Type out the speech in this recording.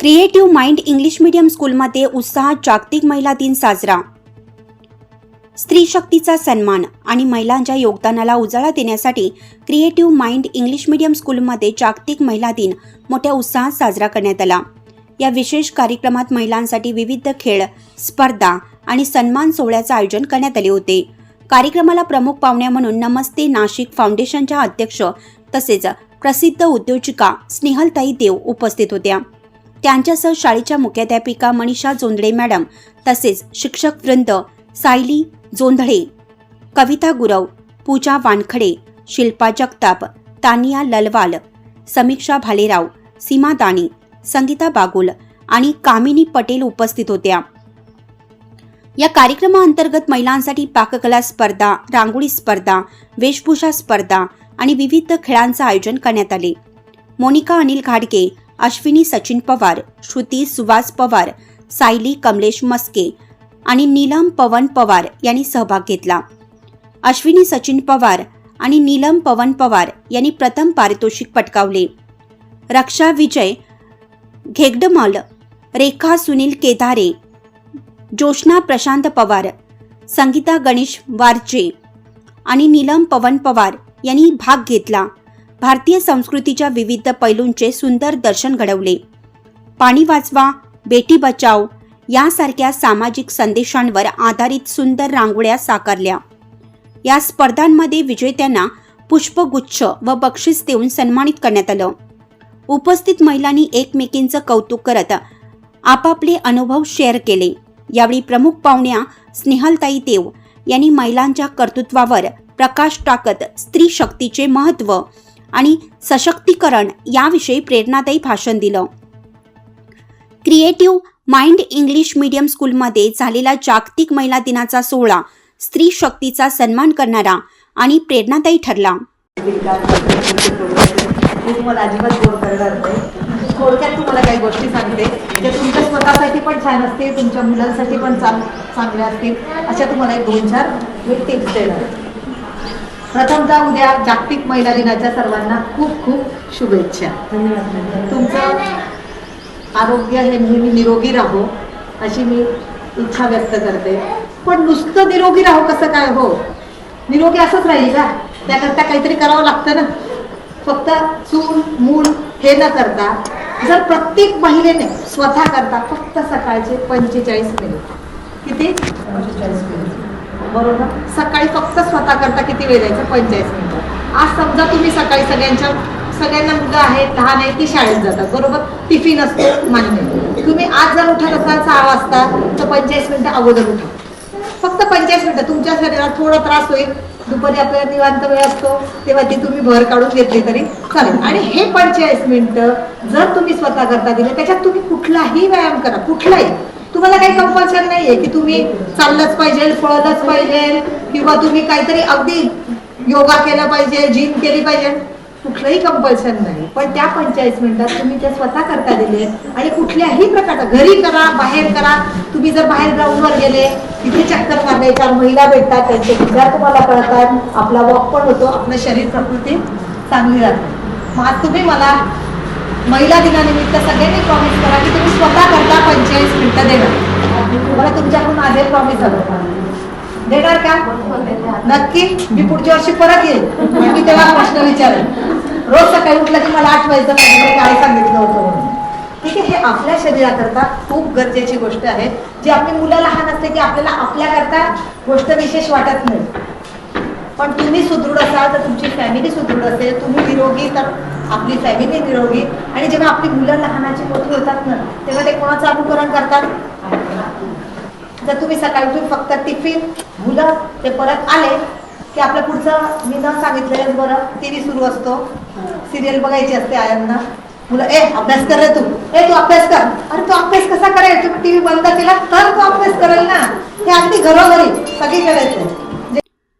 Creative mind English medium स्कूलमध्ये उत्साहात जागतिक महिला दिन साजरा. स्त्री शक्तीचा सन्मान आणि महिलांच्या योगदानाला उजाळा देण्यासाठी क्रिएटिव्ह माइंड इंग्लिश मीडियम स्कूलमध्ये जागतिक महिला दिन मोठ्या उत्साहात साजरा करण्यात आला. या विशेष कार्यक्रमात महिलांसाठी विविध खेळ स्पर्धा आणि सन्मान सोहळ्याचं आयोजन करण्यात आले होते. कार्यक्रमाला प्रमुख पाहुण्या म्हणून नमस्ते नाशिक फाउंडेशनच्या अध्यक्ष तसेच प्रसिद्ध उद्योजिका स्नेहलताई देव उपस्थित होत्या. त्यांच्यासह शाळेच्या मुख्याध्यापिका मनीषा जोंधळे मॅडम तसेच शिक्षक वृंद सायली जोंधळे कविता गुरव पूजा वानखडे शिल्पा जगताप तानिया ललवाल समीक्षा भालेराव सीमा दाणी संगीता बागुल आणि कामिनी पटेल उपस्थित होत्या. या कार्यक्रमाअंतर्गत महिलांसाठी पाककला स्पर्धा रांगोळी स्पर्धा वेशभूषा स्पर्धा आणि विविध खेळांचं आयोजन करण्यात आले. मोनिका अनिल घाडगे अश्विनी सचिन पवार श्रुती सुवास पवार सायली कमलेश मस्के आणि नीलम पवन पवार यांनी सहभाग घेतला. अश्विनी सचिन पवार आणि नीलम पवन पवार यांनी प्रथम पारितोषिक पटकावले. रक्षा विजय घेगडमल रेखा सुनील केदारे जोशना प्रशांत पवार संगीता गणेश वारजे आणि नीलम पवन पवार यांनी भाग घेतला. भारतीय संस्कृतीच्या विविध पैलूंचे सुंदर दर्शन घडवले. पाणी वाचवा बेटी बचाव यासारख्या सामाजिक संदेशांवर आधारित सुंदर रांगोळ्या साकारल्या. या स्पर्धांमध्ये विजेत्यांना पुष्पगुच्छ व बक्षीस देऊन सन्मानित करण्यात आलं. उपस्थित महिलांनी एकमेकींचं कौतुक करत आपापले अनुभव शेअर केले. यावेळी प्रमुख पाहुण्या स्नेहलताई देव यांनी महिलांच्या कर्तृत्वावर प्रकाश टाकत स्त्री शक्तीचे महत्त्व आणि सशक्तीकरण याविषयी प्रेरणादायी भाषण दिलं. क्रिएटिव्ह माइंड इंग्लिश मीडियम स्कूलमध्ये झालेला जागतिक महिला दिनाचा सोहळा स्त्री शक्तीचा सन्मान करणारा आणि प्रेरणादायी ठरला. तुम्हाला अजिबात बोर करणार नाही थोडक्यात तुम्हाला काही गोष्टी सांगते. ज्या तुमच्या स्वतःसाठी पण छान असतील तुमच्या मुलांसाठी पण चांग चांगल्या असतील. अशा तुम्हाला एक दोन चार मी टिप्स देणार. प्रथमतः उद्या जागतिक महिला दिनाच्या सर्वांना खूप खूप शुभेच्छा. तुमचं आरोग्य हे नेहमी निरोगी राहो अशी मी इच्छा व्यक्त करते. पण नुसतं निरोगी राहो कसं काय हो? निरोगी असंच राहील का? त्याकरता काहीतरी करावं लागतं ना. फक्त चूल मूल हे न करता जर प्रत्येक महिलेने स्वतः करता फक्त सकाळचे पंचेचाळीस मिनिट. किती? पंचेचाळीस मिनिट. बरोबर? सकाळी फक्त स्वतः करता किती वेळ द्यायचं? पंचेचाळीस मिनिट. आज समजा तुम्ही सकाळी सगळ्यांच्या सगळ्यांना मुलं आहेत लहान आहेत ती शाळेत जातात. बरोबर? टिफिन असतो मान्य. तुम्ही आज जर उठत असाल सहा वाजता तर पंचेचाळीस मिनिटं अगोदर उठा. फक्त पंचेचाळीस मिनिटं. तुमच्या शरीरात थोडा त्रास होईल. दुपारी आपल्याला निवांत वेळ असतो. तेव्हा ती तुम्ही भर काढून घेतली तरी चालेल. आणि हे पंचेचाळीस मिनिटं जर तुम्ही स्वतः करता दिले त्याच्यात तुम्ही कुठलाही व्यायाम करा. कुठलाही. तुम्हाला काही कंपल्शन नाहीये की तुम्ही चाललंच पाहिजे पळलंच पाहिजे किंवा तुम्ही काहीतरी अगदी योगा केला पाहिजे जिम केली पाहिजे. कुठलंही कंपल्शन नाही. पण त्या पंचेचाळीस मिनिटात तुम्ही त्या स्वतः करता दिले आणि कुठल्याही प्रकारचा घरी करा बाहेर करा. तुम्ही जर बाहेर ग्राउंडवर गेले तिथे चक्कर मारले चार महिला भेटतात त्यांचे विचार तुम्हाला कळतात. आपला वॉक पण होतो आपलं शरीर प्रकृती चांगली राहते. मग आज तुम्ही मला महिला दिनानिमित्त सगळ्यांनी प्रॉमिस करा की तुम्ही स्वतः करता पंचेचाळीस मिनिटं देणार. मला तुमच्याकडून माझे प्रॉमिस हवं देणार का? नक्की. मी पुढच्या वर्षी परत येईल. मी तेव्हा प्रश्न विचारेन. रोज सकाळी उठलं की मला आठवायचं माझ्याकडे काय सांगितलं होतं म्हणून. ठीक आहे हे आपल्या शरीराकरता खूप गरजेची गोष्ट आहे. जी आपली मुलं लहान असते की आपल्याला आपल्याकरता गोष्ट विशेष वाटत नाही. पण तुम्ही सुदृढ असाल तर तुमची फॅमिली सुदृढ असेल. तुम्ही निरोगी तर आपली फॅमिली निरोगी. आणि जेव्हा आपली मुलं लहानाची मोठी होतात ना तेव्हा ते कोणाचं अनुकरण करतात? जर तुम्ही सकाळी उठून फक्त टिफिन मुलं ते परत आले की आपलं पुढचं मी न सांगितलेलं बरं टी व्ही सुरू असतो. सिरियल बघायची असते आयांना. मुलं ए अभ्यास कर रे तू. ए तू अभ्यास कर. अरे तू अभ्यास कसा करेल? तू टी व्ही बंद केला तर तू अभ्यास करेल ना. हे अगदी घरोघरी सगळीकडे येते.